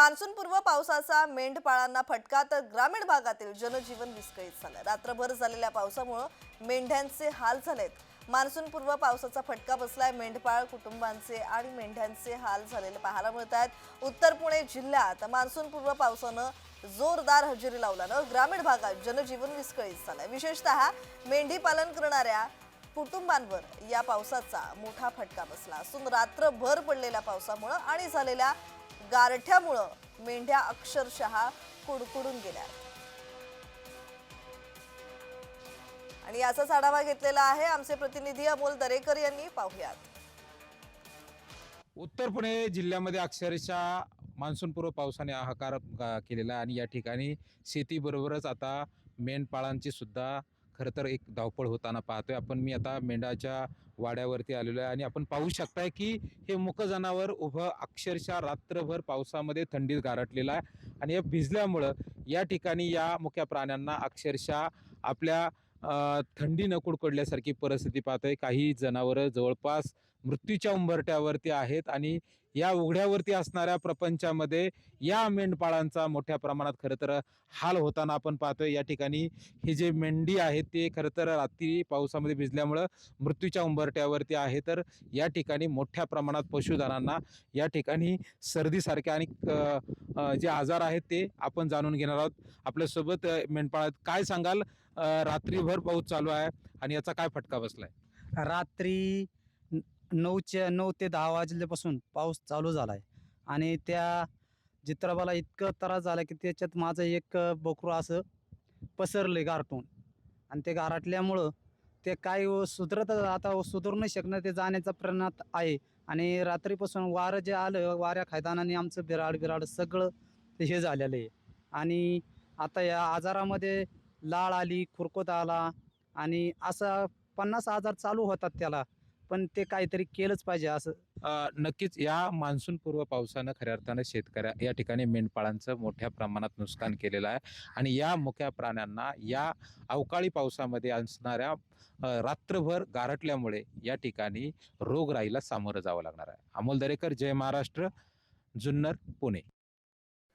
मान्सूनपूर्व पावसाचा मेंढपाळांना फटका तर ग्रामीण भागातील जनजीवन विस्कळीत झालं रात्रभर झालेल्या पावसामुळं मेंढ्यांचे हाल झालेत. मान्सूनपूर्व पावसाचा फटका बसलाय. मेंढपाळ कुटुंबांचे आणि मेंढ्यांचे हाल झालेले पाहायला मिळत आहेत उत्तर पुणे जिल्ह्यात मान्सूनपूर्व पावसानं जोरदार हजेरी लावल्यानं ग्रामीण भागात जनजीवन विस्कळीत झालंय. विशेषतः मेंढी पालन करणाऱ्या कुटुंबांवर या पावसाचा मोठा फटका बसला असून रात्रभर पडलेल्या पावसामुळं आणि झालेल्या गारठ्यामुळं मेंढ्या अक्षरशः कुडकुडून गेल्या. आणि याचाच आढावा घेतलेला आहे आमचे प्रतिनिधी अमोल दरेकर यांनी. पाहुयात. उत्तर पुणे जिल्ह्यामध्ये अक्षरशः मान्सूनपूर्व पावसाने हाकार केलेला आणि या ठिकाणी शेतीबरोबरच आता मेंढपाळांची सुद्धा खरं तर एक धावपळ होताना पाहतोय. आपण मी आता मेंढाच्या वाड्यावरती आलेलो आहे आणि आपण पाहू शकताय की हे मुख जनावर उभं अक्षरशः रात्रभर पावसामध्ये थंडीत गारटलेलं आहे आणि हे भिजल्यामुळं या ठिकाणी या मुख्या प्राण्यांना अक्षरशः आपल्या थंडी थंडीनं कुडकुडल्यासारखी परिस्थिती पाहतोय. काही जनावरं जवळपास मृत्यूच्या उंबरट्यावरती आहेत आणि या उघड्यावरती असणाऱ्या प्रपंचामध्ये या मेंढपाळांचा मोठ्या प्रमाणात खरं तर हाल होताना आपण पाहतोय. या ठिकाणी हे जे मेंढी आहेत ते खरं तर रात्री पावसामध्ये भिजल्यामुळं मृत्यूच्या उंबरट्यावरती आहे. तर या ठिकाणी मोठ्या प्रमाणात पशुधनांना या ठिकाणी सर्दीसारखे आणि जे आजार आहेत ते आपण जाणून घेणार आहोत. आपल्यासोबत मेंढपाळात काय सांगाल? रात्रीभर पाऊस चालू आहे आणि याचा काय फटका बसलाय? रात्री नऊच्या नऊ ते दहा वाजल्यापासून पाऊस चालू झाला आहे आणि त्या चित्राबाला इतकं त्रास झाला की त्याच्यात माझं एक बकरू असं पसरलं गारटून आणि ते गारटल्यामुळं ते काय सुधरत आता सुधरू नाही शकणं ते जाण्याचा प्रणात आहे. आणि रात्रीपासून वारं जे आलं वाऱ्या खायदानाने आमचं बिराड बिराड सगळं हे झालेलं आहे. आणि आता या आजारामध्ये लाळ आली खुरकत आला आणि असा पन्नास आजार चालू होतात त्याला. पण ते काहीतरी केलंच पाहिजे असं. अ, नक्कीच या मान्सून पूर्व पावसानं खऱ्या अर्थानं शेतकऱ्या या ठिकाणी मेंढपाळांचं मोठ्या प्रमाणात नुकसान केलेलं आहे. आणि या मुक्या प्राण्यांना या अवकाळी पावसामध्ये असणाऱ्या अ, रात्रभर गारटल्यामुळे या ठिकाणी रोगराईला सामोरं जावं लागणार आहे. अमोल दरेकर जय महाराष्ट्र जुन्नर पुणे.